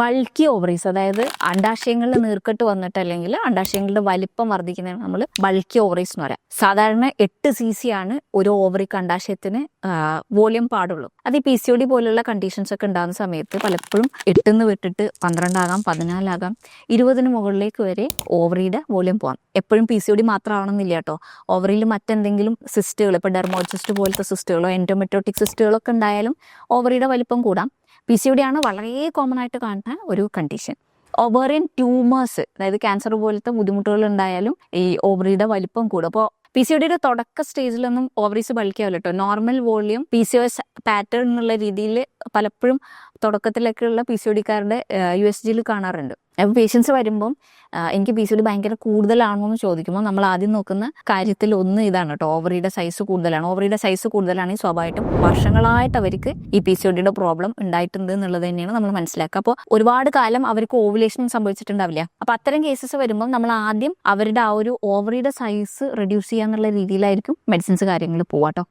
Bulky ovaries അതായത് അണ്ടാശയങ്ങളിൽ നീർക്കെട്ട് വന്നിട്ട് അല്ലെങ്കിൽ അണ്ടാശയങ്ങളുടെ വലിപ്പം വർദ്ധിക്കുന്നതിന് നമ്മൾ ബൾക്കി ഓവറീസ് എന്ന് പറയാം. സാധാരണ എട്ട് സി സി ആണ് ഒരു ഓവറിക്ക് അണ്ടാശയത്തിന് വോളിയം പാടുള്ളൂ. അത് ഈ പി സി ഒ ഡി പോലുള്ള കണ്ടീഷൻസ് ഒക്കെ ഉണ്ടാകുന്ന സമയത്ത് പലപ്പോഴും എട്ടിന്ന് വിട്ടിട്ട് പന്ത്രണ്ടാകാം പതിനാലാകാം ഇരുപതിന് മുകളിലേക്ക് വരെ ഓവറിയുടെ വോളിയം പോകാം എപ്പോഴും പി സി ഒ ഡി മാത്രമാണെന്നില്ല കേട്ടോ. ഓവറിയിൽ മറ്റെന്തെങ്കിലും സിസ്റ്റുകൾ ഇപ്പോൾ ഡെർമോസിസ്റ്റ് പോലത്തെ സിസ്റ്റുകളോ എൻഡോമെറ്റോട്ടിക് സിസ്റ്റുകളോ ഒക്കെ ഉണ്ടായാലും ഓവറിയുടെ വലിപ്പം കൂടാം. പി സി ഒ ഡി ആണ് വളരെ കോമൺ ആയിട്ട് കാണുന്ന ഒരു കണ്ടീഷൻ ഓവറിയൻ ട്യൂമേഴ്സ് അതായത് ക്യാൻസർ പോലത്തെ ബുദ്ധിമുട്ടുകൾ ഉണ്ടായാലും ഈ ഓവറിയുടെ വലിപ്പം കൂടും. അപ്പോൾ പി സി ഒ ഡിയുടെ തുടക്ക സ്റ്റേജിലൊന്നും ഓവറീസ് ബൾക്കിയാവില്ല കേട്ടോ. Normal volume P C S pattern എന്നുള്ള രീതിയിൽ പലപ്പോഴും തുടക്കത്തിലൊക്കെയുള്ള പി സി ഒ ഡിക്കാരുടെ യു എസ് ജിയിൽ കാണാറുണ്ട്. പേഷ്യൻസ് വരുമ്പം എനിക്ക് പി സി ഡി ഭയങ്കര കൂടുതലാണോ എന്ന് ചോദിക്കുമ്പോൾ നമ്മൾ ആദ്യം നോക്കുന്ന കാര്യത്തിൽ ഒന്ന് ഇതാണ് കേട്ടോ ഓവറിയുടെ സൈസ് കൂടുതലാണ്. ഓവറിയുടെ സൈസ് കൂടുതലാണെങ്കിൽ സ്വാഭാവികമായിട്ടും വർഷങ്ങളായിട്ട് അവർക്ക് ഈ പി സി ഡിയുടെ പ്രോബ്ലം ഉണ്ടായിട്ടുണ്ട് എന്നുള്ളത് തന്നെയാണ് നമ്മൾ മനസ്സിലാക്കുക. അപ്പോൾ ഒരുപാട് കാലം അവർക്ക് ഓവുലേഷൻ സംഭവിച്ചിട്ടുണ്ടാവില്ല. അപ്പോൾ അത്തരം കേസസ് വരുമ്പോൾ നമ്മൾ ആദ്യം അവരുടെ ആ ഒരു ഓവറിയുടെ സൈസ് റെഡ്യൂസ് ചെയ്യാന്നുള്ള രീതിയിലായിരിക്കും മെഡിസിൻസ് കാര്യങ്ങൾ പോവാട്ടോ